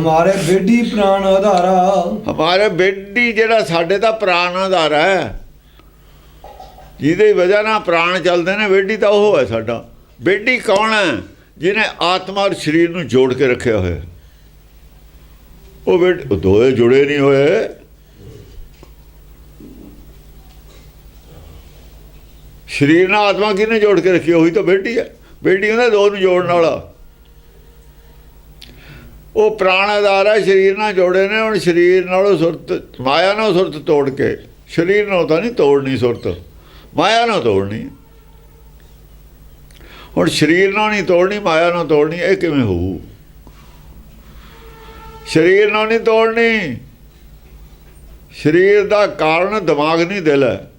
ਹਮਾਰੇ ਬੇਡੀ ਪ੍ਰਾਨ ਆਧਾਰਾ। ਹਮਾਰੇ ਬੇਡੀ ਜਿਹੜਾ ਸਾਡੇ ਦਾ ਪ੍ਰਾਣ ਆਧਾਰ ਹੈ। ਜਿਹਦੀ ਵਜ੍ਹਾ ਨਾਲ ਪ੍ਰਾਣ ਚੱਲਦੇ ਨੇ ਬੇਡੀ ਤਾਂ ਉਹ ਹੈ ਸਾਡਾ। ਬੇਡੀ ਕੌਣ ਹੈ? ਜਿਹਨੇ ਆਤਮਾ ਔਰ ਸਰੀਰ ਨੂੰ ਜੋੜ ਕੇ ਰੱਖਿਆ ਹੋਇਆ ਉਹ ਬੇਟ ਉਹ ਦੋਏ ਜੁੜੇ ਨਹੀਂ ਹੋਏ। ਸਰੀਰ ਨਾਲ ਆਤਮਾ ਕਿਹਨੇ ਜੋੜ ਕੇ ਰੱਖੀ? ਉਹੀ ਤਾਂ ਬੇਟੀ ਹੈ। ਬੇਟੀ ਉਹਨੇ ਦੋ ਨੂੰ ਜੋੜਨ ਵਾਲਾ। ਉਹ ਪ੍ਰਾਣ ਆਧਾਰ ਹੈ ਸਰੀਰ ਨਾਲ ਜੋੜੇ ਨੇ, ਹੁਣ ਸਰੀਰ ਨਾਲੋਂ ਸੁਰਤ, ਮਾਇਆ ਨਾਲ ਸੁਰਤ ਤੋੜ ਕੇ, ਸਰੀਰ ਨਾਲ ਤਾਂ ਨਹੀਂ ਤੋੜਨੀ ਸੁਰਤ, ਮਾਇਆ ਨਾਲ ਤੋੜਨੀ। ਹੁਣ ਸਰੀਰ ਨਾਲ ਨਹੀਂ ਤੋੜਨੀ, ਮਾਇਆ ਨਾਲ ਤੋੜਨੀ, ਇਹ ਕਿਵੇਂ ਹੋਊ? ਸਰੀਰ ਨਾਲ ਨਹੀਂ ਤੋੜਨੀ। ਸਰੀਰ ਦਾ ਕਾਰਨ ਦਿਮਾਗ ਨਹੀਂ ਦਿਲ ਹੈ।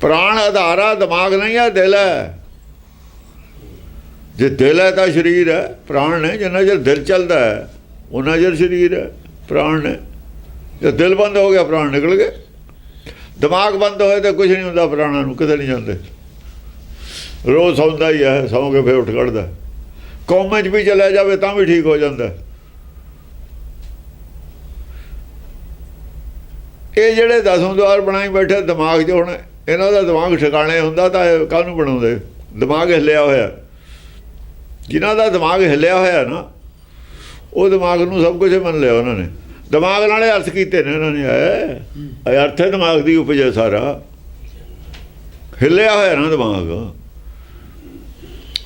ਪ੍ਰਾਣ ਆਧਾਰਾ ਦਿਮਾਗ ਨਹੀਂ ਹੈ ਦਿਲ ਹੈ। ਜੇ ਦਿਲ ਹੈ ਤਾਂ ਸਰੀਰ ਹੈ, ਪ੍ਰਾਣ ਨੇ, ਜਿੰਨਾ ਚਿਰ ਦਿਲ ਚੱਲਦਾ ਹੈ ਉਹਨਾਂ ਚਿਰ ਸਰੀਰ ਹੈ, ਪ੍ਰਾਣ ਨੇ। ਜੇ ਦਿਲ ਬੰਦ ਹੋ ਗਿਆ, ਪ੍ਰਾਣ ਨਿਕਲ ਗਏ। ਦਿਮਾਗ ਬੰਦ ਹੋਏ ਤਾਂ ਕੁਝ ਨਹੀਂ ਹੁੰਦਾ ਪ੍ਰਾਣਾਂ ਨੂੰ, ਕਿਤੇ ਨਹੀਂ ਜਾਂਦੇ। ਰੋਜ਼ ਸੌਂਦਾ ਹੀ ਹੈ, ਸੌਂ ਕੇ ਫਿਰ ਉੱਠ ਖੜਦਾ ਕੌਮੇ 'ਚ ਵੀ ਚਲਾ ਜਾਵੇ ਤਾਂ ਵੀ ਠੀਕ ਹੋ ਜਾਂਦਾ ਇਹ ਜਿਹੜੇ ਦਸੋਂ ਦੁਆਰ ਬਣਾਈ ਬੈਠੇ, ਦਿਮਾਗ 'ਚ ਹੁਣ ਇਹਨਾਂ ਦਾ ਦਿਮਾਗ ਠਿਕਾਣੇ ਹੁੰਦਾ ਤਾਂ ਇਹ ਕਾਹਨੂੰ ਬਣਾਉਂਦੇ? ਦਿਮਾਗ ਹਿੱਲਿਆ ਹੋਇਆ। ਜਿਨ੍ਹਾਂ ਦਾ ਦਿਮਾਗ ਹਿੱਲਿਆ ਹੋਇਆ ਨਾ, ਉਹ ਦਿਮਾਗ ਨੂੰ ਸਭ ਕੁਝ ਮੰਨ ਲਿਆ ਉਹਨਾਂ ਨੇ। ਦਿਮਾਗ ਨਾਲੇ ਅਰਥ ਕੀਤੇ ਨੇ ਉਹਨਾਂ ਨੇ ਇਹ ਅਰਥ ਹੈ ਦਿਮਾਗ ਦੀ ਉਪਜ ਹੈ ਸਾਰਾ। ਹਿੱਲਿਆ ਹੋਇਆ ਨਾ ਦਿਮਾਗ।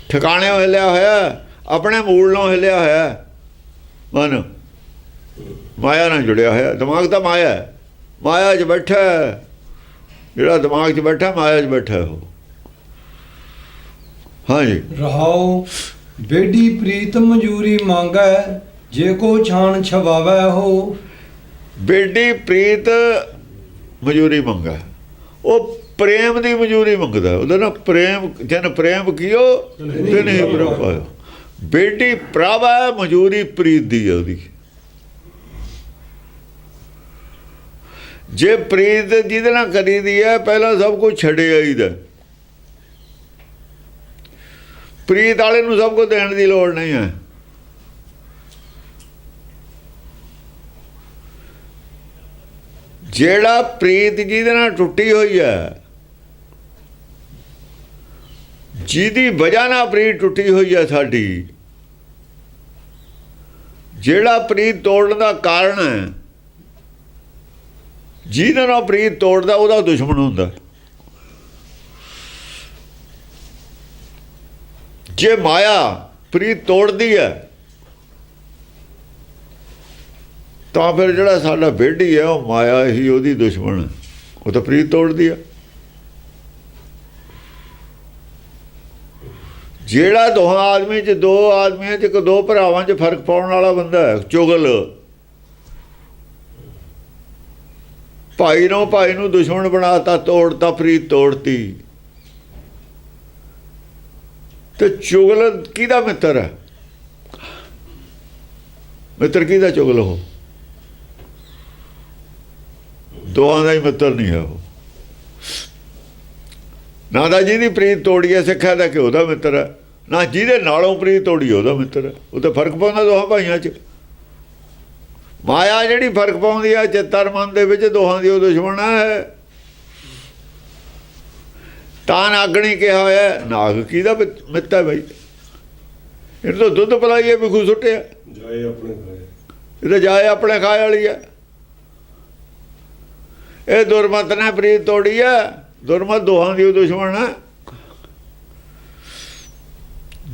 ਠਿਕਾਣੇ ਹਿੱਲਿਆ ਹੋਇਆ, ਆਪਣੇ ਮੂਲ ਨਾਲ ਹਿੱਲਿਆ ਹੋਇਆ। ਮਨ, ਮਾਇਆ ਨਾਲ ਜੁੜਿਆ ਹੋਇਆ। ਦਿਮਾਗ ਤਾਂ ਮਾਇਆ ਹੈ। ਮਾਇਆ 'ਚ ਬੈਠਾ ਜਿਹੜਾ ਦਿਮਾਗ 'ਚ ਬੈਠਾ, ਮਾਇਆ 'ਚ ਬੈਠਾ ਉਹ। ਹਾਂਜੀ। ਰਹਾਉ ਬੇਡੀ ਪ੍ਰੀਤ ਮਜੂਰੀ ਮੰਗੈ ਜੇ ਕੋ ਛਾਣ ਛਵਾਵੈ ਹੋ। ਬੇਟੀ ਪ੍ਰੀਤ ਮਜੂਰੀ ਮੰਗਾ। ਉਹ ਪ੍ਰੇਮ ਦੀ ਮਜੂਰੀ ਮੰਗਦਾ। ਉਹਦਾ ਨਾ ਪ੍ਰੇਮ ਜਨ ਪ੍ਰੇਮ ਕੀਓ ਤੇ ਨਹੀਂ ਪ੍ਰੇਮ ਪਾਇਓ ਬੇਟੀ ਪ੍ਰਭਾ ਮਜੂਰੀ ਪ੍ਰੀਤ ਦੀ ਹੈ ਉਹਦੀ। ਜੇ ਪ੍ਰੀਤ ਜਿਹਦੇ ਨਾਲ ਕਰੀਦੀ ਹੈ ਪਹਿਲਾਂ ਸਭ ਕੁਝ ਛੱਡਿਆ ਹੀ ਦਾ ਪ੍ਰੀਤ ਵਾਲੇ ਨੂੰ ਸਭ ਕੁਝ ਦੇਣ ਦੀ ਲੋੜ ਨਹੀਂ ਹੈ। ਜਿਹੜਾ ਪ੍ਰੀਤ ਜਿਹਦੇ ਨਾਲ ਟੁੱਟੀ ਹੋਈ ਹੈ, ਜਿਹਦੀ ਵਜ੍ਹਾ ਨਾਲ ਪ੍ਰੀਤ ਟੁੱਟੀ ਹੋਈ ਹੈ ਸਾਡੀ, ਜਿਹੜਾ ਪ੍ਰੀਤ ਤੋੜਨ ਦਾ ਕਾਰਨ ਹੈ, ਜਿਹਦੇ ਨਾਲ ਪ੍ਰੀਤ ਤੋੜਦਾ ਉਹਦਾ ਦੁਸ਼ਮਣ ਹੁੰਦਾ। ਜੇ ਮਾਇਆ ਪ੍ਰੀਤ ਤੋੜਦੀ ਹੈ, ਤਾਂ ਫਿਰ ਜਿਹੜਾ ਸਾਡਾ ਬੇਟੀ ਹੈ, ਉਹ ਮਾਇਆ ਹੀ ਉਹਦੀ ਦੁਸ਼ਮਣ ਹੈ। ਉਹ ਤਾਂ ਪ੍ਰੀਤ ਤੋੜਦੀ ਹੈ। ਜਿਹੜਾ ਦੋਹਾਂ ਆਦਮੀ ਚ, ਦੋ ਆਦਮੀਆਂ ਚ, ਇੱਕ ਦੋ ਭਰਾਵਾਂ ਚ ਫ਼ਰਕ ਪਾਉਣ ਵਾਲਾ ਬੰਦਾ ਹੈ, ਚੁਗਲ। ਭਾਈ ਨੂੰ ਭਾਈ ਨੂੰ ਦੁਸ਼ਮਣ ਬਣਾਤਾ ਤੋੜਤਾ, ਪ੍ਰੀਤ ਤੋੜਤੀ। ਤੇ ਚੁਗਲ ਕਿਹਦਾ ਮਿੱਤਰ ਹੈ? ਮਿੱਤਰ ਕਿਹਦਾ ਚੁਗਲ ਹੋ ਦੋਹਾਂ ਦਾ ਹੀ ਮਿੱਤਰ ਨਹੀਂ ਹੈ ਉਹ। ਨਾ ਦਾ ਜਿਹਦੀ ਪ੍ਰੀਤ ਤੋੜੀ ਹੈ, ਸਿੱਖਿਆ ਦਾ ਕਿ ਉਹਦਾ ਮਿੱਤਰ ਹੈ। ਨਾ ਜਿਹਦੇ ਨਾਲੋਂ ਪ੍ਰੀਤ ਤੋੜੀ, ਉਹਦਾ ਮਿੱਤਰ ਹੈ। ਉਹ ਤਾਂ ਫ਼ਰਕ ਪਾਉਂਦਾ ਦੋਹਾਂ ਭਾਈਆਂ 'ਚ। ਮਾਇਆ ਜਿਹੜੀ ਫ਼ਰਕ ਪਾਉਂਦੀ ਹੈ, ਚਿੱਤਰ ਮਨ ਦੇ ਵਿੱਚ ਦੋਹਾਂ ਦੀ ਉਹ ਦੁਸ਼ਮਣ ਹੈ। ਤਾਂ ਨਾਗਣੀ ਕਿਹਾ ਹੋਇਆ। ਨਾਗ ਕਿਹਦਾ ਮਿੱਤ- ਭਾਈ ਇਹਨੂੰ ਤਾਂ ਦੁੱਧ ਪਲਾਈਏ ਵਿਖੂ ਸੁੱਟਿਆ। ਜਾਏ ਆਪਣੇ ਖਾਏ। ਇਹ ਤਾਂ ਜਾਏ ਆਪਣੇ ਖਾਏ ਵਾਲੀ ਹੈ। ਇਹ ਦੁਰਮਤ ਨੇ ਪ੍ਰੀਤ ਤੋੜੀ ਹੈ। ਦੁਰਮਤ ਦੋਹਾਂ ਦੀ ਦੁਸ਼ਮਣ ਹੈ।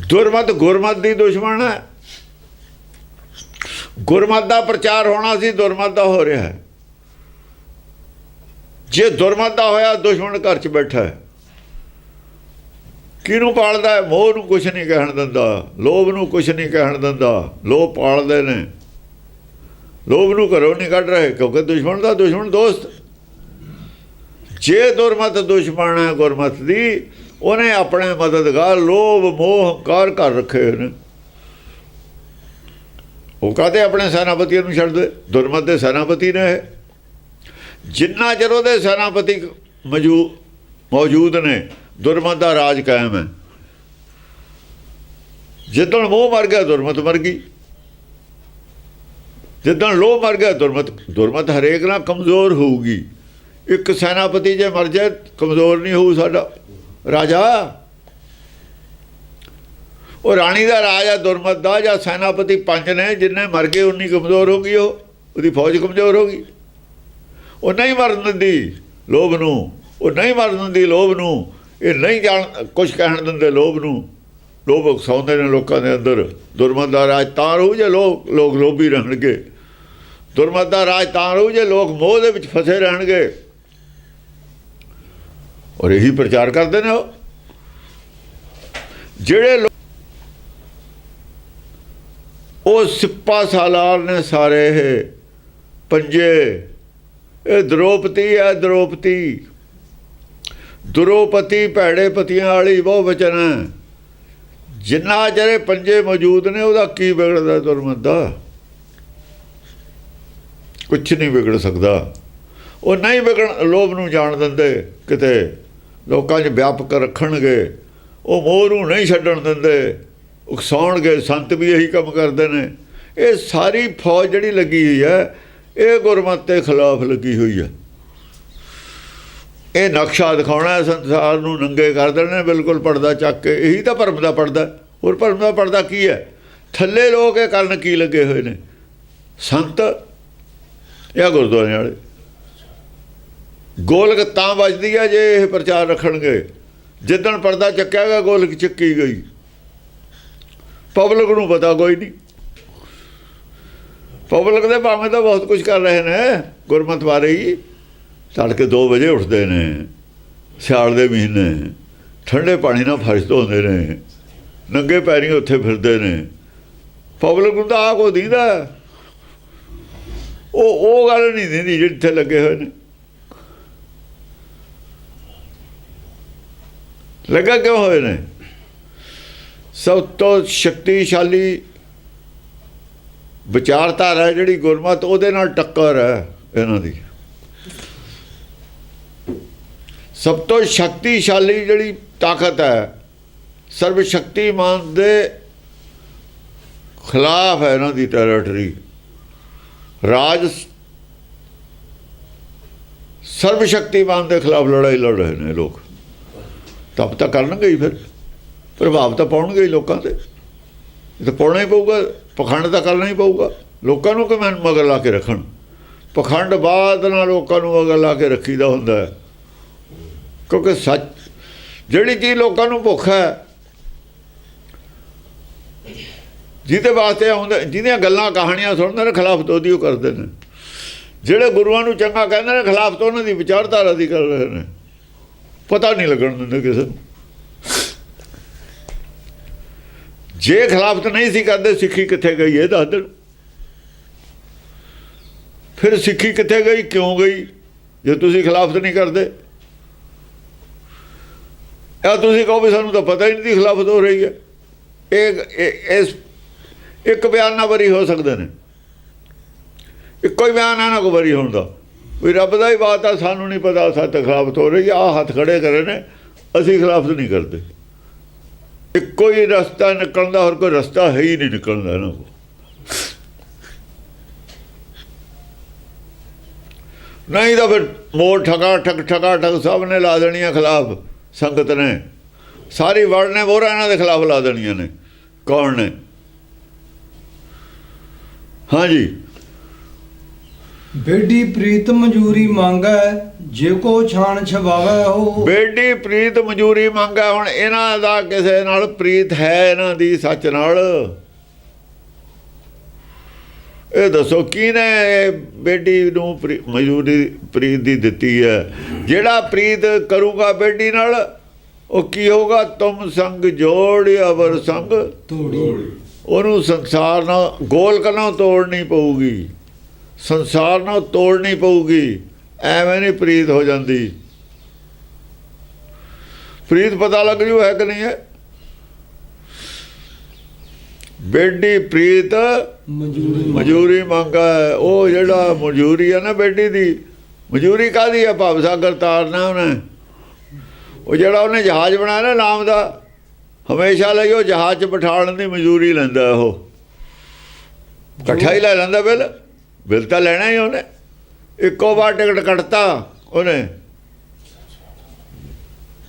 ਦੁਰਮਤ ਗੁਰਮਤ ਦੀ ਦੁਸ਼ਮਣ ਹੈ। ਗੁਰਮਤ ਦਾ ਪ੍ਰਚਾਰ ਹੋਣਾ ਸੀ ਦੁਰਮਤ ਦਾ ਹੋ ਰਿਹਾ ਹੈ। ਜੇ ਦੁਰਮਤ ਦਾ ਹੋਇਆ ਦੁਸ਼ਮਣ ਘਰ 'ਚ ਬੈਠਾ ਹੈ। ਕਿਹਨੂੰ ਪਾਲਦਾ ਹੈ? ਮੋਹ ਨੂੰ ਕੁਝ ਨਹੀਂ ਕਹਿਣ ਦਿੰਦਾ, ਲੋਭ ਨੂੰ ਕੁਝ ਨਹੀਂ ਕਹਿਣ ਦਿੰਦਾ, ਲੋਭ ਪਾਲਦੇ ਨੇ। ਲੋਭ ਨੂੰ ਘਰੋਂ ਨਹੀਂ ਕੱਢ ਰਹੇ, ਕਿਉਂਕਿ ਦੁਸ਼ਮਣ ਦਾ ਦੁਸ਼ਮਣ ਦੋਸਤ। ਜੇ ਦੁਰਮਤ ਦੁਸ਼ਮਣ ਹੈ ਗੁਰਮਤ ਦੀ, ਉਹਨੇ ਆਪਣੇ ਮਦਦਗਾਰ ਲੋਭ, ਮੋਹ, ਹੰਕਾਰ ਕਰ ਰੱਖੇ ਹੋਏ ਨੇ। ਉਹ ਕਹਦੇ ਆਪਣੇ ਸੈਨਾਪਤੀ ਨੂੰ ਛੱਡ ਦੇ ਦੁਰਮਤ ਦੇ ਸੈਨਾਪਤੀ ਨੇ। ਜਿੰਨਾ ਚਿਰ ਉਹਦੇ ਸੈਨਾਪਤੀ ਮੌਜੂ, ਮੌਜੂਦ ਨੇ ਦੁਰਮਤ ਦਾ ਰਾਜ ਕਾਇਮ ਹੈ। ਜਿੱਦਣ ਮੋਹ ਮਰ ਗਿਆ, ਦੁਰਮਤ ਮਰ ਗਈ। ਜਿੱਦਣ ਲੋਭ ਮਰ ਗਿਆ, ਦੁਰਮਤ ਦੁਰਮਤ ਹਰੇਕ ਨਾਲ ਕਮਜ਼ੋਰ ਹੋਊਗੀ। ਇੱਕ ਸੈਨਾਪਤੀ ਜੇ ਮਰ ਜਾਏ, ਕਮਜ਼ੋਰ ਨਹੀਂ ਹੋਊ ਸਾਡਾ। ਰਾਜਾ, ਉਹ ਰਾਣੀ ਦਾ ਰਾਜ ਆ, ਦੁਰਮਤ ਦਾ, ਜਾਂ ਸੈਨਾਪਤੀ ਪੰਜ ਨੇ, ਜਿੰਨੇ ਮਰ ਗਏ, ਉਨੀ ਕਮਜ਼ੋਰ ਹੋ ਗਈ ਉਹ। ਉਹਦੀ ਫੌਜ ਕਮਜ਼ੋਰ ਹੋ ਗਈ। ਉਹ ਨਹੀਂ ਮਰਨ ਦਿੰਦੀ ਲੋਭ ਨੂੰ। ਉਹ ਨਹੀਂ ਮਰਨ ਦਿੰਦੀ ਲੋਭ ਨੂੰ। ਇਹ ਨਹੀਂ ਜਾਣ ਕੁਝ ਕਹਿਣ ਦਿੰਦੇ ਲੋਭ ਨੂੰ। ਲੋਭ ਉਕਸਾਉਂਦੇ ਨੇ ਲੋਕਾਂ ਦੇ ਅੰਦਰ। ਦੁਰਮਤ ਦਾ ਰਾਜ ਤਾਂ ਰਹੂ ਜੇ ਲੋਕ ਲੋਕ ਲੋਭੀ ਰਹਿਣਗੇ। ਦੁਰਮਤ ਦਾ ਰਾਜ ਤਾਂ ਰਹੂ ਜੇ ਲੋਕ ਮੋਹ ਦੇ ਵਿੱਚ ਫਸੇ ਰਹਿਣਗੇ। ਔਰ ਇਹੀ ਪ੍ਰਚਾਰ ਕਰਦੇ ਨੇ ਉਹ। ਜਿਹੜੇ ਲੋ- ਉਹ ਸਿੱਪਾ ਸਾਲਾਰ ਨੇ ਸਾਰੇ ਇਹ। ਪੰਜੇ। ਇਹ ਦ੍ਰੋਪਤੀ ਹੈ ਦ੍ਰੋਪਤੀ ਦ੍ਰੋਪਤੀ ਭੈੜੇ ਪਤੀਆਂ ਵਾਲੀ ਬਹੁ ਵਚਨ ਹੈ। ਜਿੰਨਾ ਜਿਹੜੇ ਪੰਜੇ ਮੌਜੂਦ ਨੇ, ਉਹਦਾ ਕੀ ਵਿਗੜਦਾ ਦੁਰਮਤ ਦਾ ਕੁਝ ਨਹੀਂ ਵਿਗੜ ਸਕਦਾ। ਉਹ ਨਹੀਂ ਵਿਗੜ, ਲੋਭ ਨੂੰ ਜਾਣ ਦਿੰਦੇ ਕਿਤੇ। ਲੋਕਾਂ 'ਚ ਵਿਆਪਕ ਰੱਖਣਗੇ। ਉਹ ਮੋਹ ਨੂੰ ਨਹੀਂ ਛੱਡਣ ਦਿੰਦੇ। ਉਕਸਾਉਣਗੇ। ਸੰਤ ਵੀ ਇਹੀ ਕੰਮ ਕਰਦੇ ਨੇ। ਇਹ ਸਾਰੀ ਫੌਜ ਜਿਹੜੀ ਲੱਗੀ ਹੋਈ ਹੈ, ਇਹ ਗੁਰਮਤ ਦੇ ਖਿਲਾਫ ਲੱਗੀ ਹੋਈ ਹੈ। ਇਹ ਨਕਸ਼ਾ ਦਿਖਾਉਣਾ ਸੰਸਾਰ ਨੂੰ ਨੰਗੇ ਕਰ ਦੇਣੇ, ਬਿਲਕੁਲ ਪਰਦਾ ਚੱਕ ਕੇ। ਇਹੀ ਤਾਂ ਭਰਮ ਦਾ ਪਰਦਾ ਹੋਰ ਭਰਮ ਦਾ ਪਰਦਾ ਕੀ ਹੈ? ਥੱਲੇ ਲੋਕ ਇਹ ਕਰਨ ਕੀ ਲੱਗੇ ਹੋਏ ਨੇ? ਸੰਤ ਜਾਂ ਗੁਰਦੁਆਰੇ ਵਾਲੇ? ਗੋਲਕ ਤਾਂ ਵੱਜਦੀ ਹੈ ਜੇ ਇਹ ਪ੍ਰਚਾਰ ਰੱਖਣਗੇ। ਜਿੱਦਣ ਪਰਦਾ ਚੱਕਿਆ ਗਿਆ, ਗੋਲਕ ਚੱਕੀ ਗਈ। ਪਬਲਿਕ ਨੂੰ ਪਤਾ ਕੋਈ ਨਹੀਂ। ਪਬਲਿਕ ਦੇ ਭਾਵੇਂ ਤਾਂ ਬਹੁਤ ਕੁਝ ਕਰ ਰਹੇ ਨੇ। ਗੁਰਮਤ ਬਾਰੇ ਹੀ। ਤੜਕੇ 2 ਵਜੇ ਉੱਠਦੇ ਨੇ, ਸਿਆਲ ਦੇ ਮਹੀਨੇ, ਠੰਡੇ ਪਾਣੀ ਨਾਲ ਫਰਸ਼ ਧੋਂਦੇ ਨੇ, ਨੰਗੇ ਪੈਰੀਂ ਉੱਥੇ ਫਿਰਦੇ ਨੇ। ਪਬਲਿਕ ਨੂੰ ਤਾਂ ਆ ਕੋ ਦੀਦਾ। ਉਹ ਉਹ ਗੱਲ ਨਹੀਂ ਦਿੰਦੀ ਜਿਹੜੀ ਇੱਥੇ ਲੱਗੇ ਹੋਏ ਨੇ। ਲੱਗਾ ਕਿਉਂ ਹੋਏ ਨੇ? ਸਭ ਤੋਂ ਸ਼ਕਤੀਸ਼ਾਲੀ ਵਿਚਾਰਧਾਰਾ ਜਿਹੜੀ ਗੁਰਮਤ, ਉਹਦੇ ਨਾਲ ਟੱਕਰ ਹੈ ਇਹਨਾਂ ਦੀ। ਸਭ ਤੋਂ ਸ਼ਕਤੀਸ਼ਾਲੀ ਜਿਹੜੀ ਤਾਕਤ ਹੈ, ਸਰਵ ਸ਼ਕਤੀਮਾਨ ਦੇ ਖਿਲਾਫ ਹੈ ਇਹਨਾਂ ਦੀ ਟੈਰੇਟਰੀ ਰਾਜ ਸਰਵ ਸ਼ਕਤੀਮਾਨ ਦੇ ਖਿਲਾਫ ਲੜਾਈ ਲੜ ਰਹੇ ਨੇ ਲੋਕ। ਤਬ ਤਾਂ ਕਰਨਗੇ ਹੀ ਫਿਰ। ਪ੍ਰਭਾਵ ਤਾਂ ਪਾਉਣਗੇ ਹੀ ਲੋਕਾਂ ਤੇ। ਇਹ ਤਾਂ ਪਾਉਣਾ ਹੀ ਪਊਗਾ, ਪਖੰਡ ਤਾਂ ਕਰਨਾ ਹੀ ਪਊਗਾ। ਲੋਕਾਂ ਨੂੰ ਕਿਵੇਂ ਮਗਰ ਲਾ ਕੇ ਰੱਖਣ? ਪਖੰਡ ਬਾਅਦ ਨਾਲ ਲੋਕਾਂ ਨੂੰ ਮਗਰ ਲਾ ਕੇ ਰੱਖੀਦਾ ਹੁੰਦਾ ਹੈ। ਕਿਉਂਕਿ ਸੱਚ, ਜਿਹੜੀ ਚੀਜ਼ ਲੋਕਾਂ ਨੂੰ ਭੁੱਖ ਹੈ, ਜਿਹਦੇ ਵਾਸਤੇ ਆਉਂਦੇ, ਜਿਹਦੀਆਂ ਗੱਲਾਂ ਕਹਾਣੀਆਂ ਸੁਣਦੇ ਨੇ, ਖਿਲਾਫ ਤੋਦੀ ਉਹ ਕਰਦੇ ਨੇ। ਜਿਹੜੇ ਗੁਰੂਆਂ ਨੂੰ ਚੰਗਾ ਕਹਿੰਦੇ ਨੇ, ਖਿਲਾਫ ਤੋਂ ਉਹਨਾਂ ਦੀ ਵਿਚਾਰਧਾਰਾ ਦੀ ਕਰ ਰਹੇ ਨੇ। ਪਤਾ ਨਹੀਂ ਲੱਗਣ ਦਿੰਦੇ ਕਿਸੇ ਨੂੰ। ਜੇ ਖਿਲਾਫਤ ਨਹੀਂ ਸੀ ਕਰਦੇ, ਸਿੱਖੀ ਕਿੱਥੇ ਗਈ ਇਹ ਦੱਸ ਦੇਣ। ਫਿਰ ਸਿੱਖੀ ਕਿੱਥੇ ਗਈ, ਕਿਉਂ ਗਈ? ਜੇ ਤੁਸੀਂ ਖਿਲਾਫਤ ਨਹੀਂ ਕਰਦੇ ਇਹ ਤੁਸੀਂ ਕਹੋ ਵੀ ਸਾਨੂੰ ਤਾਂ ਪਤਾ ਹੀ ਨਹੀਂ ਦੀ ਖਿਲਾਫਤ ਹੋ ਰਹੀ ਹੈ। ਇਹ ਇਸ ਇੱਕ ਬਿਆਨ ਨਾਲ ਬਰੀ ਹੋ ਸਕਦੇ ਨੇ। ਇੱਕੋ ਹੀ ਬਿਆਨ ਹੈ ਨਾ ਕੋ ਬਰੀ ਹੋਣ ਦਾ। ਵੀ ਰੱਬ ਦਾ ਹੀ ਬਾਤ ਆ, ਸਾਨੂੰ ਨਹੀਂ ਪਤਾ ਸਾਡੇ ਖਿਲਾਫਤ ਹੋ ਰਹੀ ਆ, ਆਹ ਹੱਥ ਖੜੇ ਕਰੇ ਨੇ, ਅਸੀਂ ਖਿਲਾਫਤ ਨਹੀਂ ਕਰਦੇ। ਇੱਕੋ ਹੀ ਰਸਤਾ ਨਿਕਲਣ ਦਾ, ਹੋਰ ਕੋਈ ਰਸਤਾ ਹੈ ਹੀ ਨਹੀਂ ਨਿਕਲਣ ਦਾ ਇਹਨਾਂ ਕੋਲ। ਨਹੀਂ ਤਾਂ ਫਿਰ ਮੋੜ ਠਗਾ ਠਕ ਠਗਾ ਠਕ ਸਭ ਨੇ ਲਾ ਦੇਣੀਆਂ ਖਿਲਾਫ। ਸੰਗਤ ਨੇ। ਸਾਰੀ ਵਰਡ ਨੇ ਮੋਹਰਾਂ ਇਹਨਾਂ ਦੇ ਖਿਲਾਫ ਲਾ ਦੇਣੀਆਂ ਨੇ। ਕੌਣ ਨੇ? ਹਾਂਜੀ ਬੇਡੀ ਪ੍ਰੀਤ ਮਨਜੂਰੀ ਮੰਗੈ ਜੇ ਕੋ ਛਾਣ ਛਵਾਵੈ ਹੋ ਬੇਡੀ ਪ੍ਰੀਤ ਮਜੂਰੀ ਮੰਗਾ ਹੁਣ ਇਹਨਾਂ ਦਾ ਕਿਸੇ ਨਾਲ ਪ੍ਰੀਤ ਹੈ ਇਹਨਾਂ ਦੀ ਸੱਚ ਨਾਲ। ਇਹ ਦੱਸੋ ਕਿਹਨੇ ਬੇਡੀ ਨੂੰ ਮਜੂਰੀ ਪ੍ਰੀਤ ਦੀ ਦਿੱਤੀ ਹੈ? ਜਿਹੜਾ ਪ੍ਰੀਤ ਕਰੂਗਾ ਬੇਡੀ ਨਾਲ ਉਹ ਕੀ ਹੋਗਾ ਤੁਮ ਸੰਗ ਜੋੜ ਅਵਰ ਸੰਗ? ਤੋੜੀ। ਉਹਨੂੰ ਸੰਸਾਰ ਨਾਲ ਗੋਲ ਕਲਾਂ ਤੋੜਨੀ ਪਊਗੀ। ਸੰਸਾਰ ਨਾਲ ਤੋੜਨੀ ਪਊਗੀ। ਐਵੇਂ ਨਹੀਂ ਪ੍ਰੀਤ ਹੋ ਜਾਂਦੀ। ਪ੍ਰੀਤ ਪਤਾ ਲੱਗ ਜੂ ਹੈ ਕਿ ਨਹੀਂ ਹੈ? ਬੇਡੀ ਪ੍ਰੀਤ ਮਜੂਰੀ ਮੰਗਾ ਹੈ। ਉਹ ਜਿਹੜਾ ਮਜੂਰੀ ਹੈ ਨਾ ਬੇਡੀ ਦੀ ਮਜੂਰੀ ਕਾਦੀ ਹੈ? ਭਵ ਸਾਗਰ ਤਾਰਨਾ ਉਹਨੇ। ਉਹ ਜਿਹੜਾ ਉਹਨੇ ਜਹਾਜ਼ ਬਣਾਇਆ ਨਾ ਨਾਮ ਦਾ ਹਮੇਸ਼ਾ ਲਈ ਉਹ ਜਹਾਜ਼ 'ਚ ਬਿਠਾਉਣ ਦੀ ਮਜ਼ਦੂਰੀ ਲੈਂਦਾ ਉਹ। ਇਕੱਠਾ ਹੀ ਲੈ ਲੈਂਦਾ ਬਿੱਲ। ਬਿੱਲ ਤਾਂ ਲੈਣਾ ਹੀ ਉਹਨੇ। ਇੱਕੋ ਵਾਰ ਟਿਕਟ ਕੱਟਤਾ ਉਹਨੇ।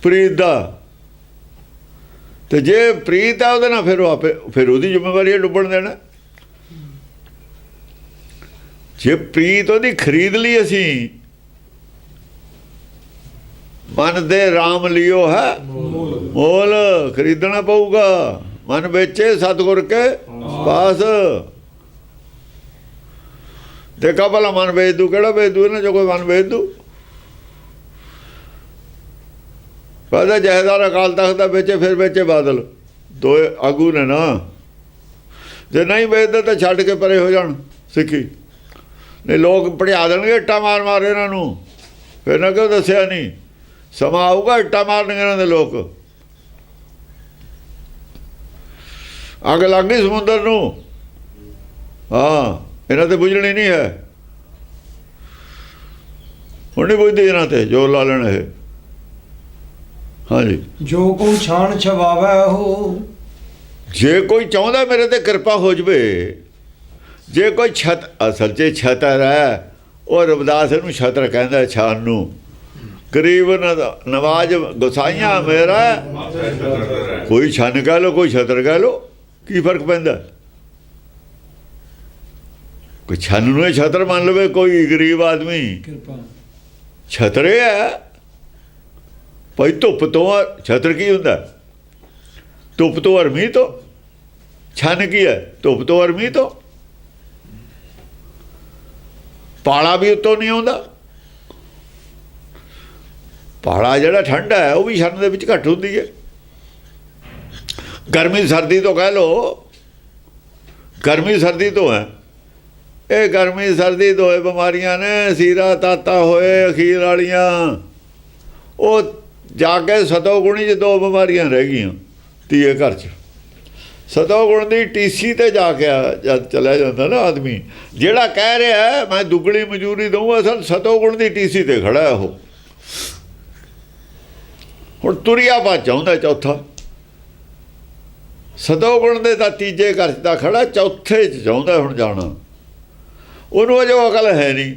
ਪ੍ਰੀਤ ਦਾ। ਤੇ ਜੇ ਪ੍ਰੀਤ ਆ ਉਹਦੇ ਨਾਲ ਫਿਰ ਉਹ ਆਪੇ ਫਿਰ ਉਹਦੀ ਜ਼ਿੰਮੇਵਾਰੀ ਹੈ ਡੁੱਬਣ ਦੇਣਾ। ਜੇ ਪ੍ਰੀਤ ਉਹਦੀ ਖਰੀਦ ਲਈ ਅਸੀਂ, ਮਨ ਦੇ RAM ਲਿਓ ਹੈ। ਮੋਲ ਖਰੀਦਣਾ ਪਊਗਾ। ਮਨ ਵੇਚੇ ਸਤਗੁਰ ਕੇ ਪਾਸ। ਦੇਖਾ ਭਲਾ ਮਨ ਵੇਚ ਦੂ, ਕਿਹੜਾ ਵੇਚ ਦੂ? ਇਹਨਾਂ ਜੋ ਕੋਈ ਮਨ ਵੇਚ ਦੂ? ਪਤਾ ਜਹਦਾਰ ਅਕਾਲ ਤਖਤ ਦਾ ਵੇਚੇ, ਫਿਰ ਵੇਚੇ ਬਾਦਲ। ਦੋ ਆਗੂ ਨੇ ਨਾ। ਜੇ ਨਹੀਂ ਵੇਚਦੇ ਤਾਂ ਛੱਡ ਕੇ ਪਰੇ ਹੋ ਜਾਣ ਸਿੱਖੀ। ਨਹੀਂ ਲੋਕ ਪੜਿਆ ਦੇਣਗੇ ਇੱਟਾਂ ਮਾਰ ਮਾਰ ਇਹਨਾਂ ਨੂੰ। ਫਿਰ ਨਾ ਕਿਉਂ ਦੱਸਿਆ ਨਹੀਂ? ਸਮਾਂ ਆਊਗਾ ਇੱਟਾਂ ਮਾਰਨਗੇ ਇਹਨਾਂ ਦੇ ਲੋਕ। ਅੱਗ ਲੱਗ ਗਈ ਸਮੁੰਦਰ ਨੂੰ। ਹਾਂ, ਇਹਨਾਂ ਤੇ ਬੁਝਣੀ ਨਹੀਂ ਹੈ। ਹੁਣ ਨਹੀਂ ਬੁਝਦੀ ਇਹਨਾਂ ਤੇ ਜੋ ਲਾ ਲੈਣ ਇਹ। ਹਾਂਜੀ। ਜੋ ਕੋ ਛਾਣ ਛਵਾਵੈ ਹੋ ਜੇ ਕੋਈ ਚਾਹੁੰਦਾ ਮੇਰੇ ਤੇ ਕਿਰਪਾ ਹੋ ਜਵੇ ਜੇ ਕੋਈ ਛਤ ਅਸਲ 'ਚ ਛਤਰ ਹੈ ਉਹ ਰਬਦਾਸ ਨੂੰ ਛਤਰ ਕਹਿੰਦਾ ਛਾਨ ਨੂੰ। ਗਰੀਬ ਨ- ਨਵਾਜ ਗੁਸਾਈਆਂ ਮੇਰਾ। ਕੋਈ ਛਨ ਕਹਿ ਲੋ ਕੋਈ ਛਤਰ ਕਹਿ ਲੋ ਕੀ ਫ਼ਰਕ ਪੈਂਦਾ? ਕੋਈ ਛਨ ਨੂੰ ਛਤਰ ਮੰਨ ਲਵੇ ਕੋਈ ਗਰੀਬ ਆਦਮੀ। ਕਿਰਪਾ। ਛਤਰੇ ਹੈ ਭਾਈ ਧੁੱਪ ਤੋਂ ਆ- ਛਤਰ ਕੀ ਹੁੰਦਾ? ਧੁੱਪ ਤੋਂ ਔਰ ਮੀਂਹ ਤੋਂ? ਛਨ ਕੀ ਹੈ? ਧੁੱਪ ਤੋਂ ਔਰ ਮੀਂਹ ਤੋਂ? ਪਾਲਾ ਵੀ ਉਤੋਂ ਨਹੀਂ ਆਉਂਦਾ। ਪਾਲਾ ਜਿਹੜਾ ਠੰਡਾ ਹੈ, ਉਹ ਵੀ ਛਨ ਦੇ ਵਿੱਚ ਘੱਟ ਹੁੰਦੀ ਹੈ। ਗਰਮੀ ਸਰਦੀ ਤੋਂ ਕਹਿ ਲੋ ਗਰਮੀ ਸਰਦੀ ਤੋਂ ਹੈ। ਇਹ ਗਰਮੀ ਸਰਦੀ ਦੋਏ ਬਿਮਾਰੀਆਂ ਨੇ, ਸੀਰਾ, ਤਾਤਾ ਹੋਏ, ਅਖੀਰ ਵਾਲੀਆਂ। ਉਹ ਜਾ ਕੇ ਸਤੋ ਗੁਣੀ ਚ ਦੋ ਬਿਮਾਰੀਆਂ ਰਹਿ ਗਈਆਂ ਤੀਏ ਘਰ ਚ। ਸਤੋ ਗੁਣ ਦੀ ਟੀਸੀ ਤੇ ਜਾ ਕੇ ਆ- ਜਦ ਚਲਿਆ ਜਾਂਦਾ ਨਾ ਆਦਮੀ। ਜਿਹੜਾ ਕਹਿ ਰਿਹਾ, ਮੈਂ ਦੁੱਗਣੀ ਮਜ਼ਦੂਰੀ ਦਊਂ, ਅਸਲ ਸਤੋ ਗੁਣ ਦੀ ਟੀਸੀ ਤੇ ਖੜਾ ਉਹ। ਹੁਣ ਤੁਰਿਆ ਬਾ ਚਾਹੁੰਦਾ ਚੌਥਾ। ਸਤੋ ਗੁਣ ਦੇ ਤਾਂ ਤੀਜੇ ਘਰ ਚ ਤਾਂ ਖੜਾ, ਚੌਥੇ ਚ ਚਾਹੁੰਦਾ ਹੁਣ ਜਾਣਾ। ਉਹਨੂੰ ਅਜੇ ਉਹ ਅਕਲ ਹੈ ਨਹੀਂ।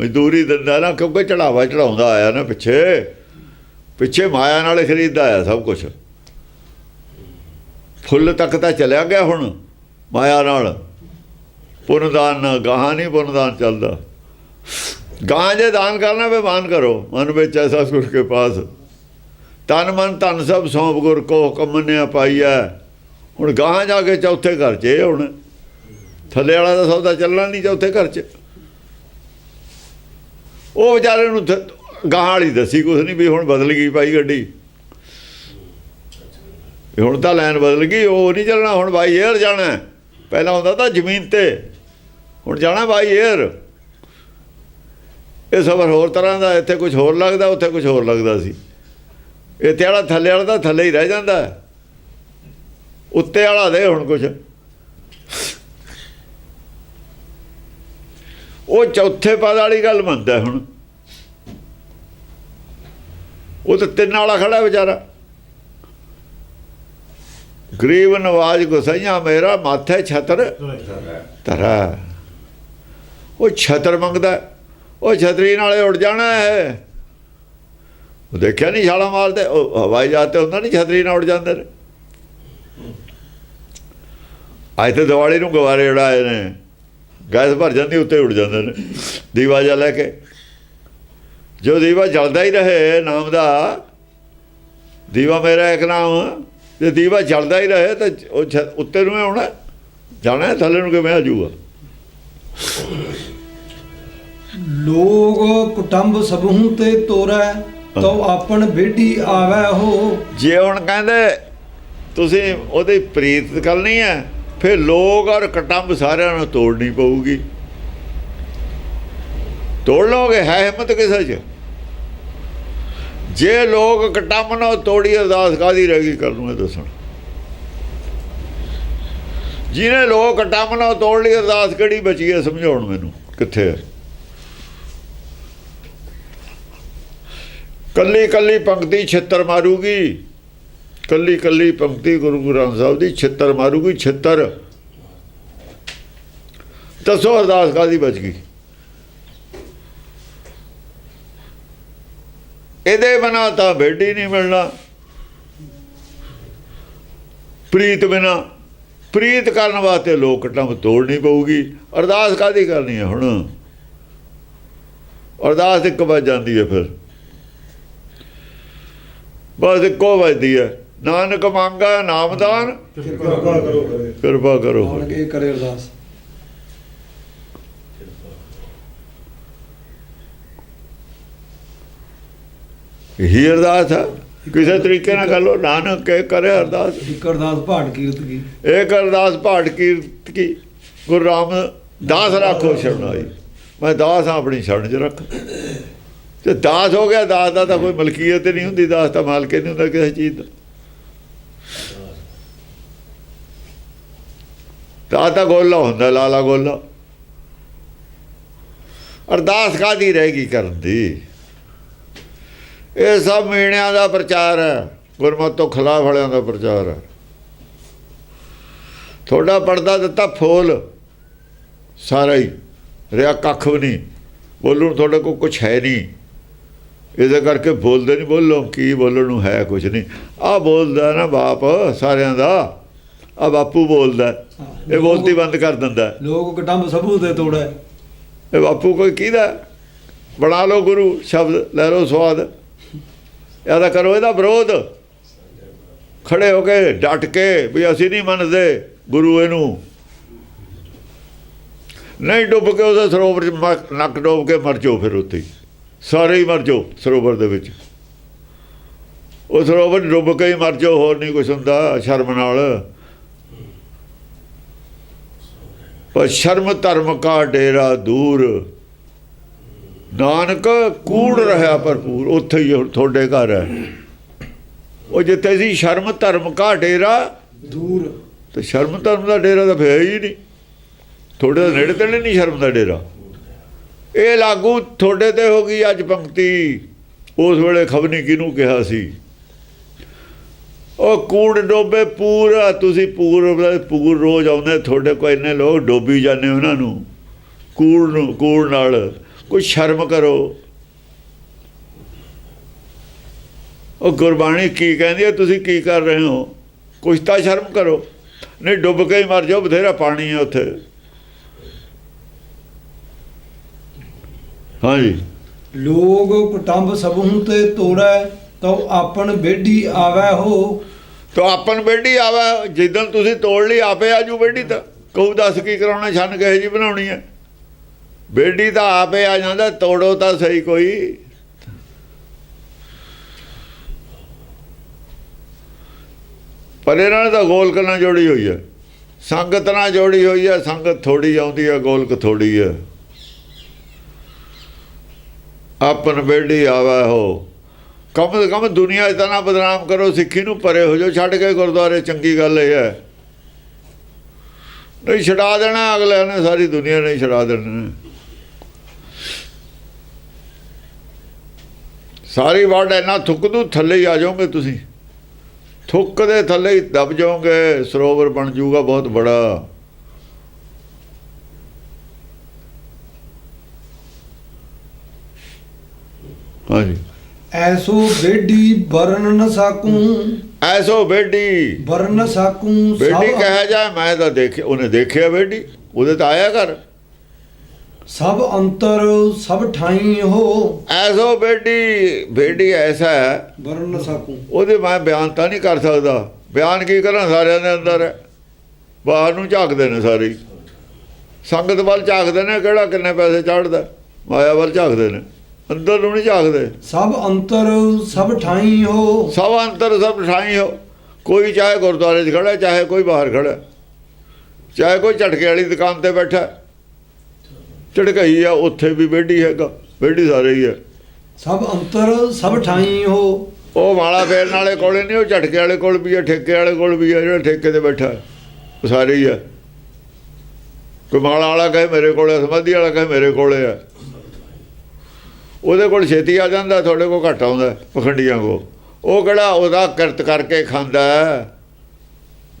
ਮਜ਼ਦੂਰੀ ਦਿੰਦਾ ਨਾ, ਕਿਉਂਕਿ ਚੜਾਵਾ ਚੜਾਉਂਦਾ ਆਇਆ ਨਾ ਪਿੱਛੇ। ਪਿੱਛੇ ਮਾਇਆ ਨਾਲ ਖਰੀਦਦਾ ਆ ਸਭ ਕੁਝ ਫੁੱਲ ਤੱਕ ਤਾਂ ਚਲਿਆ ਗਿਆ ਹੁਣ, ਮਾਇਆ ਨਾਲ। ਪੁੰਨਦਾਨ ਨਾਲ, ਗਾਹਾਂ ਨਹੀਂ ਪੁੰਨਦਾਨ ਚੱਲਦਾ। ਗਾਂ ਜੇ ਦਾਨ ਕਰਨਾ ਵੇ ਮਾਨ ਕਰੋ, ਮਨ ਵਿੱਚ ਐਸਾ ਸੁਰ ਕੇ ਪਾਸ। ਤਨ ਮਨ ਧਨ ਸਭ ਸੌਂਪ ਗੁਰ ਕੋ ਕਮਨਿਆ ਪਾਈਐ। ਹੁਣ ਗਾਹਾਂ ਜਾ ਕੇ ਚੌਥੇ ਘਰ 'ਚ ਇਹ ਹੁਣ। ਥੱਲੇ ਵਾਲਾ ਦਾ ਸੌਦਾ ਚੱਲਣਾ ਨਹੀਂ ਚੌਥੇ ਘਰ 'ਚ। ਉਹ ਵਿਚਾਰੇ ਨੂੰ ਗਾਹਾਂ ਵਾਲੀ ਦੱਸੀ ਕੁਛ ਨਹੀਂ ਵੀ ਹੁਣ ਬਦਲ ਗਈ ਭਾਈ ਗੱਡੀ। ਹੁਣ ਤਾਂ ਲਾਈਨ ਬਦਲ ਗਈ, ਉਹ ਨਹੀਂ ਚੱਲਣਾ, ਹੁਣ ਬਾਈ 에ਅਰ ਜਾਣਾ। ਪਹਿਲਾਂ ਹੁੰਦਾ ਤਾਂ ਜ਼ਮੀਨ ਤੇ, ਹੁਣ ਜਾਣਾ ਬਾਈ 에ਅਰ ਇਹ ਸਫ਼ਰ ਹੋਰ ਤਰ੍ਹਾਂ ਦਾ, ਇੱਥੇ ਕੁਝ ਹੋਰ ਲੱਗਦਾ, ਉੱਥੇ ਕੁਝ ਹੋਰ ਲੱਗਦਾ ਸੀ। ਇੱਥੇ ਵਾਲਾ ਥੱਲੇ ਵਾਲਾ ਤਾਂ ਥੱਲੇ ਹੀ ਰਹਿ ਜਾਂਦਾ। ਉੱਤੇ ਵਾਲਾ ਦੇ ਹੁਣ ਕੁਝ ਉਹ ਚੌਥੇ ਪਦ ਵਾਲੀ ਗੱਲ ਮੰਨਦਾ ਹੁਣ। ਉਹ ਤਾਂ ਤਿੰਨ ਵਾਲਾ ਖੜਾ ਵਿਚਾਰਾ। ਗਰੀਬ ਨਵਾਜ ਗੁਸਈਆ, ਮੇਰਾ ਮਾਥੇ ਛਤਰ ਤਰਾ ਉਹ ਛਤਰ ਮੰਗਦਾ ਉਹ ਛਤਰੀ ਨਾਲੇ ਉੱਡ ਜਾਣਾ ਹੈ। ਉਹ ਦੇਖਿਆ ਨਹੀਂ ਛਾਲਾ ਮਾਰਦੇ। ਉਹ ਹਵਾਈ ਜਹਾਜ਼ ਤੇ ਹੁੰਦਾ ਨਹੀਂ ਛਤਰੀ ਨਾਲ ਉੱਡ ਜਾਂਦੇ ਨੇ। ਅੱਜ ਤੇ ਦਿਵਾਲੀ ਨੂੰ ਗਵਾਰੇ ਉਡਾਏ ਨੇ। ਗੈਸ ਭਰ ਜਾਂਦੀ, ਉੱਤੇ ਉੱਡ ਜਾਂਦੇ ਨੇ। ਦੀਵਾਜਾ ਲੈ ਕੇ। ਜੋ ਦੀਵਾ ਜਲਦਾ ਹੀ ਰਹੇ ਨਾਮ ਦਾ ਦੀਵਾ ਮੇਰਾ ਇੱਕ ਨਾਮ ਤੇ ਦੀਵਾ ਜਲਦਾ ਹੀ ਰਹੇ ਤਾਂ ਉਹ ਉੱਤੇ ਨੂੰ ਆਉਣਾ ਜਾਣਾ ਥੱਲੇ ਨੂੰ ਕਿਵੇਂ ਆ ਜਾਊਗਾ? ਲੋਗ ਕੁਟੰਬ ਸਭਹੂ ਤੇ ਤੋਰੈ ਤੋ ਆਪਨ ਬੇਟੀ ਆਵੈ ਹੋ ਜੇ ਹੁਣ ਕਹਿੰਦੇ ਤੁਸੀਂ ਉਹਦੀ ਪ੍ਰੀਤ ਕਰਨੀ ਹੈ ਫਿਰ ਲੋਕ ਔਰ ਕਟੰਬ ਸਾਰਿਆਂ ਨੂੰ ਤੋੜਨੀ ਪਊਗੀ। ਤੋੜ ਲੋਗੇ ਹੈ ਹਿੰਮਤ ਕਿਸੇ 'ਚ? ਜੇ ਲੋਕ ਕਟੰਬ ਨਾ ਤੋੜੀ, ਅਰਦਾਸ ਕਾਦੀ ਰਹਿ ਗਈ ਕਰਨ ਨੂੰ ਇਹ ਦੱਸਣ? ਜਿਹਨੇ ਲੋਕ ਕਟੰਬ ਨਾ ਤੋੜ ਲਈ, ਅਰਦਾਸ ਕਿਹੜੀ ਬਚੀ ਹੈ ਸਮਝਾਉਣ ਮੈਨੂੰ? ਕਿੱਥੇ ਹੈ? ਕੱਲੀ ਕੱਲੀ ਪੰਕਤੀ ਛਿੱਤਰ ਮਾਰੂਗੀ। ਕੱਲੀ ਕੱਲੀ ਪੰਕਤੀ ਗੁਰੂ ਗ੍ਰੰਥ ਸਾਹਿਬ ਦੀ ਛਿੱਤਰ ਮਾਰੂਗੀ, ਛਿੱਤਰ। ਦੱਸੋ ਅਰਦਾਸ ਕਾਦੀ ਬਚ ਗਈ? ਇਹਦੇ ਬਿਨਾ ਤਾਂ ਬੇਟੀ ਨਹੀਂ ਮਿਲਣਾ। ਪ੍ਰੀਤ ਬਿਨਾ ਪ੍ਰੀਤ ਕਰਨ ਵਾਸਤੇ ਲੋਕ ਟੰਬ ਤੋੜਨੀ ਪਊਗੀ। ਅਰਦਾਸ ਕਾਦੀ ਕਰਨੀ ਹੈ ਹੁਣ? ਅਰਦਾਸ ਇੱਕ ਵੱਜ ਜਾਂਦੀ ਹੈ ਫਿਰ। ਬਸ ਇੱਕੋ ਵੱਜਦੀ ਹੈ। ਨਾਨਕ ਮੰਗਾ ਨਾਮਦਾਨ। ਕਿਰਪਾ ਕਰੋ ਕਰੇ ਕਿਰਪਾ ਕਰੋ। ਹੁਣ ਕੇ ਕਰੇ ਅਰਦਾਸ। ਇਹੀ ਅਰਦਾਸ ਹੈ ਕਿਸੇ ਤਰੀਕੇ ਨਾਲ ਕਰ ਲੋ ਨਾਨਕ ਕੇ ਕਰੇ ਅਰਦਾਸ। ਇੱਕ ਅਰਦਾਸ ਭਾਟ ਕੀਰਤ ਕੀ? ਇੱਕ ਅਰਦਾਸ ਪਾਠ ਕੀਰਤ ਕੀ? ਗੁਰੂ ਰਾਮਦਾਸ ਰੱਖੋ ਸ਼ਰਨਾਈ ਮੈਂ ਦਾਸ ਆਪਣੀ ਸ਼ਰਨ ਚ ਰੱਖ। ਤੇ ਦਾਸ ਹੋ ਗਿਆ ਦਾਸ ਦਾ ਤਾਂ ਕੋਈ ਮਲਕੀਅਤ ਨਹੀਂ ਹੁੰਦੀ। ਦਾਸ ਤਾਂ ਮਾਲਕ ਨਹੀਂ ਹੁੰਦਾ ਕਿਸੇ ਚੀਜ਼ ਦਾ। ਤਾਂ ਤਾਂ ਗੋਲਾ ਹੁੰਦਾ ਲਾਲਾ ਗੋਲਾ। ਅਰਦਾਸ ਕਾਦੀ ਰਹੇਗੀ ਕਰਨ ਦੀ? ਇਹ ਸਭ ਮੀਣਿਆਂ ਦਾ ਪ੍ਰਚਾਰ ਹੈ ਗੁਰਮਤਿ ਤੋਂ ਖਿਲਾਫ ਵਾਲਿਆਂ ਦਾ ਪ੍ਰਚਾਰ ਹੈ। ਤੁਹਾਡਾ ਪਰਦਾ ਦਿੱਤਾ ਫੋਲ ਸਾਰਾ ਹੀ ਰਿਆ ਕੱਖ ਵੀ ਨਹੀਂ। ਬੋਲਣ ਤੁਹਾਡੇ ਕੋਲ ਕੁਝ ਹੈ ਨਹੀਂ। ਇਹਦੇ ਕਰਕੇ ਬੋਲਦੇ ਨਹੀਂ ਬੋਲੋ ਕੀ ਬੋਲਣ ਨੂੰ ਹੈ ਕੁਝ ਨਹੀਂ। ਆ ਬੋਲਦਾ ਨਾ ਬਾਪ ਸਾਰਿਆਂ ਦਾ। ਆ ਬਾਪੂ ਬੋਲਦਾ ਇਹ ਬੋਲਤੀ ਬੰਦ ਕਰ ਦਿੰਦਾ ਲੋਕ ਕਟੰਬ ਸਭੂ ਦੇ ਤੋੜਾ ਇਹ ਬਾਪੂ ਕੋਈ ਕਿਹਦਾ ਬਣਾ ਲਓ ਗੁਰੂ ਸ਼ਬਦ ਲੈ ਲਓ ਸਵਾਦ। ਇਹਦਾ ਕਰੋ ਇਹਦਾ ਵਿਰੋਧ। ਖੜੇ ਹੋ ਕੇ ਡਟ ਕੇ ਵੀ ਅਸੀਂ ਨਹੀਂ ਮੰਨਦੇ ਗੁਰੂ ਇਹਨੂੰ। ਨਹੀਂ ਡੁੱਬ ਕੇ ਉਹਦੇ ਸਰੋਵਰ 'ਚ ਮ- ਨੱਕ ਡੋਬ ਕੇ ਮਰ ਜਾਓ ਫਿਰ ਉੱਥੇ। ਸਾਰੇ ਹੀ ਮਰ ਜਾਓ ਸਰੋਵਰ ਦੇ ਵਿੱਚ। ਉਹ ਸਰੋਵਰ ਡੁੱਬ ਕੇ ਹੀ ਮਰ ਜਾਓ, ਹੋਰ ਨਹੀਂ ਕੁਛ ਹੁੰਦਾ ਸ਼ਰਮ ਨਾਲ। ਪਰ ਸ਼ਰਮ ਧਰਮ ਕਾ ਡੇਰਾ ਦੂਰ। ਨਾਨਕ ਕੂੜ ਰਹਾ ਭਰਪੂਰ ਉੱਥੇ ਹੀ ਤੁਹਾਡੇ ਘਰ ਹੈ। ਉਹ ਜਿੱਥੇ ਸੀ ਸ਼ਰਮ ਧਰਮ ਕਾ ਡੇਰਾ ਦੂਰ। ਤੇ ਸ਼ਰਮ ਧਰਮ ਦਾ ਡੇਰਾ ਤਾਂ ਫੇਰ ਹੀ ਨਹੀਂ। ਤੁਹਾਡੇ ਦੇ ਨੇੜੇ ਤੇੜੇ ਨਹੀਂ ਸ਼ਰਮ ਦਾ ਡੇਰਾ। ਇਹ ਲਾਗੂ ਤੁਹਾਡੇ ਤੇ ਹੋ ਗਈ ਅੱਜ ਪੰਕਤੀ। ਉਸ ਵੇਲੇ ਖਬਨੀ ਕਿਹਨੂੰ ਕਿਹਾ ਸੀ? ਉਹ ਕੂੜ ਡੋਬੇ ਪੂਰਾ ਤੁਸੀਂ ਪੂਰ ਪੂਰ ਰੋਜ਼ ਆਉਂਦੇ ਤੁਹਾਡੇ ਕੋਲ ਇੰਨੇ ਲੋਕ ਡੋਬੀ ਜਾਂਦੇ ਉਹਨਾਂ ਨੂੰ। ਕੂੜ ਨੂੰ ਕੂੜ ਨਾਲ। ਕੋਈ ਸ਼ਰਮ ਕਰੋ। ਉਹ ਗੁਰਬਾਣੀ ਕੀ ਕਹਿੰਦੀ ਹੈ ਤੁਸੀਂ ਕੀ ਕਰ ਰਹੇ ਹੋ? ਕੁਛ ਤਾਂ ਸ਼ਰਮ ਕਰੋ। ਨਹੀਂ ਡੁੱਬ ਕੇ ਹੀ ਮਰ ਜਾਓ ਬਥੇਰਾ ਪਾਣੀ ਹੈ ਉੱਥੇ। ਹਾਂਜੀ। ਲੋਗ ਕਟੰਬ ਸਭੂ ਤੇ ਤੋੜੈ ਤਉ ਆਪਨ ਬੇਢੀ ਆਵੈ ਹੋ। ਤੋ ਆਪਨ ਬੇਟੀ ਆਵਾ ਜਿੱਦਣ ਤੁਸੀਂ ਤੋੜ ਲਈ ਆਪੇ ਆਜੂ ਬੇਟੀ ਤਾਂ। ਕਹੂ ਦੱਸ ਕੀ ਕਰਾਉਣਾ ਛੰਨ ਕਹੇ ਜੀ ਬਣਾਉਣੀ ਹੈ? ਬੇਟੀ ਤਾਂ ਆਪੇ ਆ ਜਾਂਦਾ, ਤੋੜੋ ਤਾਂ ਸਹੀ ਕੋਈ। ਪਰ ਇਹਨਾਂ ਨੇ ਤਾਂ ਗੋਲਕ ਨਾਲ ਜੋੜੀ ਹੋਈ ਹੈ। ਸੰਗਤ ਨਾਲ ਜੋੜੀ ਹੋਈ ਹੈ, ਸੰਗਤ ਥੋੜੀ ਆਉਂਦੀ ਹੈ, ਗੋਲਕ ਥੋੜੀ ਹੈ। ਆਪਨ ਬੇਟੀ ਆਵਾ ਹੋ। ਕਮ ਸੇ ਕਮ ਦੁਨੀਆ ਇਤਨਾ ਨਾ ਬਦਨਾਮ ਕਰੋ, ਸਿੱਖੀ ਨੂੰ ਪਰੇ ਹੋ ਜਾਓ, ਛੱਡ ਕੇ ਗੁਰਦੁਆਰੇ ਚੰਗੀ ਗੱਲ ਇਹ ਹੈ। ਨਹੀਂ ਛਡਾ ਦੇਣਾ ਅਗਲੇ ਨੇ, ਸਾਰੀ ਦੁਨੀਆ ਨੇ ਛਡਾ ਦੇਣਾ ਸਾਰੀ ਵਰਡ ਇੰਨਾ ਥੁੱਕ ਦੂ ਥੱਲੇ ਹੀ ਆ ਜਾਓਗੇ ਤੁਸੀਂ। ਥੁੱਕ ਦੇ ਥੱਲੇ ਹੀ ਦਬ ਜਾਓਗੇ ਸਰੋਵਰ ਬਣ ਜਾਊਗਾ ਬਹੁਤ ਬੜਾ। ਹਾਂਜੀ। ਐਸੋ ਬੇਢੀ ਬਰਨ ਨ ਸਾਕੂ। ਐਸੋ ਬੇਡੀ ਬਰਨ ਨ ਸਾਕੂ ਸਭ ਕਹਿਆ ਜਾਏ ਮੈਂ ਤਾਂ ਦੇਖਿਆ ਉਹਨੇ ਦੇਖਿਆ ਬੇਟੀ ਉਹਦੇ ਤਾਂ ਆਇਆ ਕਰ ਸਭ ਅੰਤਰ ਸਭ ਠਾਈ ਹੋ। ਐਸੋ ਬੇਟੀ ਬੇਟੀ ਐਸਾ ਹੈ। ਬਰਨ ਨ ਸਾਕੂ। ਉਹਦੇ ਮੈਂ ਬਿਆਨ ਤਾਂ ਨਹੀਂ ਕਰ ਸਕਦਾ। ਬਿਆਨ ਕੀ ਕਰਾਂ ਸਾਰਿਆਂ ਦੇ ਅੰਦਰ? ਹੈ ਬਾਹਰ ਨੂੰ ਝਾਕਦੇ ਨੇ ਸਾਰੇ। ਸੰਗਤ ਵੱਲ ਝਾਕਦੇ ਨੇ ਕਿਹੜਾ ਕਿੰਨੇ ਪੈਸੇ ਚੜਦਾ ਮਾਇਆ ਵੱਲ ਝਾਕਦੇ ਨੇ। ਅੰਦਰ ਨੂੰ ਨਹੀਂ ਝਾਕਦੇ। ਸਭ ਅੰਤਰ ਸਭ ਠਾਈ ਹੋ। ਸਭ ਅੰਤਰ ਸਭ ਠਾਈ ਹੋ। ਕੋਈ ਚਾਹੇ ਗੁਰਦੁਆਰੇ 'ਚ ਖੜਾ ਚਾਹੇ ਕੋਈ ਬਾਹਰ ਖੜਾ ਚਾਹੇ ਕੋਈ ਝਟਕੇ ਵਾਲੀ ਦੁਕਾਨ ਤੇ ਬੈਠਾ। ਝਟਕਈ ਆ ਉੱਥੇ ਵੀ ਬੇਟੀ ਹੈਗਾ ਬੇਟੀ ਸਾਰੇ ਹੀ ਹੈ ਸਭ ਅੰਤਰ ਸਭ ਠਾਈ ਹੋ। ਉਹ ਮਾਲਾ ਫੇਰਨ ਵਾਲੇ ਕੋਲੇ ਨਹੀਂ ਉਹ ਝਟਕੇ ਵਾਲੇ ਕੋਲ ਵੀ ਹੈ ਠੇਕੇ ਵਾਲੇ ਕੋਲ ਵੀ ਹੈ ਜਿਹੜਾ ਠੇਕੇ ਤੇ ਬੈਠਾ। ਉਹ ਸਾਰੇ ਹੀ ਹੈ ਕੋਈ ਮਾਲਾ ਵਾਲਾ ਕਹੇ ਮੇਰੇ ਕੋਲੇ ਸਮਾਧੀ ਵਾਲਾ ਕਹੇ ਮੇਰੇ ਕੋਲੇ ਹੈ ਉਹਦੇ ਕੋਲ ਛੇਤੀ ਆ ਜਾਂਦਾ ਤੁਹਾਡੇ ਕੋਲ ਘੱਟ ਆਉਂਦਾ ਪਖੰਡੀਆਂ ਕੋ ਉਹ ਕਿਹੜਾ ਉਹਦਾ ਕਿਰਤ ਕਰਕੇ ਖਾਂਦਾ ਹੈ।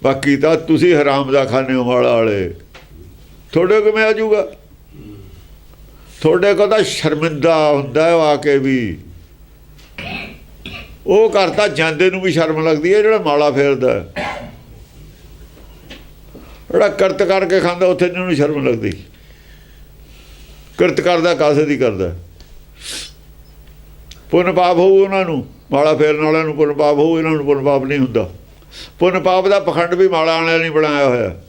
ਬਾਕੀ ਤਾਂ ਤੁਸੀਂ ਹਰਾਮ ਦਾ ਖਾਣੇ ਮਾਲਾ ਵਾਲੇ ਤੁਹਾਡੇ ਕਿਵੇਂ ਆ ਜਾਊਗਾ? ਤੁਹਾਡੇ ਕੋਲ ਤਾਂ ਸ਼ਰਮਿੰਦਾ ਹੁੰਦਾ ਹੈ ਉਹ ਆ ਕੇ ਵੀ। ਉਹ ਕਰਤਾ ਜਾਂਦੇ ਨੂੰ ਵੀ ਸ਼ਰਮ ਲੱਗਦੀ ਹੈ, ਜਿਹੜਾ ਮਾਲਾ ਫੇਰਦਾ ਜਿਹੜਾ ਕਰਤ ਕਰਕੇ ਖਾਂਦਾ, ਉੱਥੇ ਇਹਨਾਂ ਨੂੰ ਸ਼ਰਮ ਲੱਗਦੀ। ਕਿਰਤ ਕਰਦਾ, ਕਾਸੇ ਦੀ ਕਰਦਾ। ਪੁੰਨ ਪਾਪ ਹੋਊ ਉਹਨਾਂ ਨੂੰ, ਮਾਲਾ ਫੇਰਨ ਵਾਲਿਆਂ ਨੂੰ ਪੁੰਨ ਪਾਪ ਹੋਊ, ਇਹਨਾਂ ਨੂੰ ਪੁੰਨ ਪਾਪ ਨਹੀਂ ਹੁੰਦਾ। ਪੁੰਨ ਪਾਪ ਦਾ ਪਖੰਡ ਵੀ ਮਾਲਾ ਵਾਲਿਆਂ ਨੇ ਬਣਾਇਆ ਹੋਇਆ।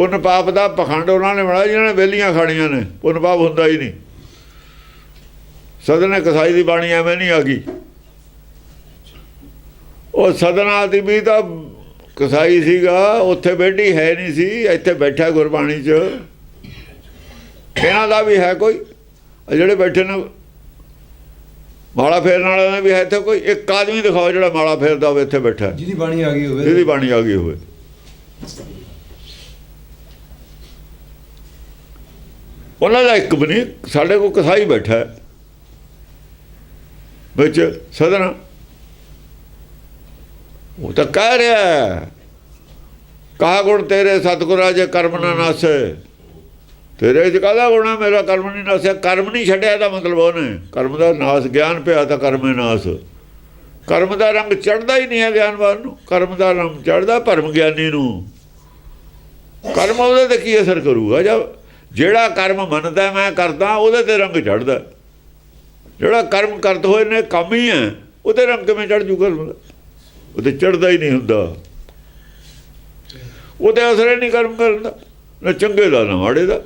ਪੁੰਨ ਪਾਪ ਦਾ ਪਖੰਡ ਉਹਨਾਂ ਨੇ ਬਣਾਇਆ ਜਿਹਨਾਂ ਨੇ ਵੇਲੀਆਂ ਖਾਣੀਆਂ ਨੇ। ਪੁੰਨ ਪਾਪ ਹੁੰਦਾ ਹੀ ਨਹੀਂ। ਸਦਨ ਕਸਾਈ ਦੀ ਬਾਣੀ ਐਵੇਂ ਨਹੀਂ ਆ ਗਈ। ਉਹ ਸਦਨਾ ਦੀ ਵੀ ਤਾਂ ਕਸਾਈ ਸੀਗਾ ਉੱਥੇ ਬੈਠੀ ਹੈ ਨਹੀਂ ਸੀ ਇੱਥੇ ਬੈਠਾ ਗੁਰਬਾਣੀ 'ਚ। ਇਹਨਾਂ ਦਾ ਵੀ ਹੈ ਕੋਈ। ਜਿਹੜੇ ਬੈਠੇ ਨੇ ਮਾਲਾ ਫੇਰਨ ਵਾਲਿਆਂ ਦਾ ਵੀ ਹੈ ਇੱਥੇ ਕੋਈ। ਇੱਕ ਆਦਮੀ ਦਿਖਾਓ ਜਿਹੜਾ ਮਾਲਾ ਫੇਰਦਾ ਹੋਵੇ ਇੱਥੇ ਬੈਠਾ। ਜਿਹਦੀ ਬਾਣੀ ਆ ਗਈ ਹੋਵੇ। ਬਾਣੀ ਆ ਗਈ ਹੋਵੇ। ਉਹਨਾਂ ਦਾ ਇੱਕ ਵੀ ਨਹੀਂ ਸਾਡੇ ਕੋਲ ਕਸਾਈ ਬੈਠਾ ਵਿੱਚ ਸਦਨ। ਉਹ ਤਾਂ ਕਹਿ ਰਿਹਾ ਹੈ, ਕਹਾ ਗੁਣ ਤੇਰੇ ਸਤਿਗੁਰਾਂ ਜੇ ਕਰਮ ਨਾ ਨਾਸੇ। ਤੇਰੇ ਚ ਕਾਹਦਾ ਗੁਣਾ ਮੇਰਾ ਕਰਮ ਨਹੀਂ ਨਾਸਿਆ। ਕਰਮ ਨਹੀਂ ਛੱਡਿਆ ਦਾ ਮਤਲਬ ਉਹਨੇ ਕਰਮ ਦਾ ਨਾਸ ਗਿਆਨ ਪਿਆ ਤਾਂ ਕਰਮੇ ਨਾਸ। ਕਰਮ ਦਾ ਰੰਗ ਚੜਦਾ ਹੀ ਨਹੀਂ ਹੈ ਗਿਆਨਵਾਨ ਨੂੰ। ਕਰਮ ਦਾ ਰੰਗ ਚੜਦਾ ਭਰਮ ਗਿਆਨੀ ਨੂੰ। ਕਰਮ ਉਹਦੇ ਤੇ ਕੀ ਅਸਰ ਕਰੂਗਾ? ਜਦ ਜਿਹੜਾ ਕਰਮ ਮੰਨਦਾ ਮੈਂ ਕਰਦਾ, ਉਹਦੇ ਤੇ ਰੰਗ ਚੜਦਾ ਜਿਹੜਾ ਕਰਮ ਕਰਤ ਹੋਏ ਨੇ, ਕੰਮ ਹੀ ਹੈ। ਉਹਦੇ ਰੰਗ ਕਿਵੇਂ ਚੜ ਜੂਗਾ? ਉਹਦੇ ਚੜਦਾ ਹੀ ਨਹੀਂ ਹੁੰਦਾ। ਉਹਦੇ ਅਸਰ ਹੀ ਨਹੀਂ ਕਰਮ ਕਰਨ ਦਾ ਨਾ ਚੰਗੇ ਦਾ, ਨਾ ਮਾੜੇ ਦਾ।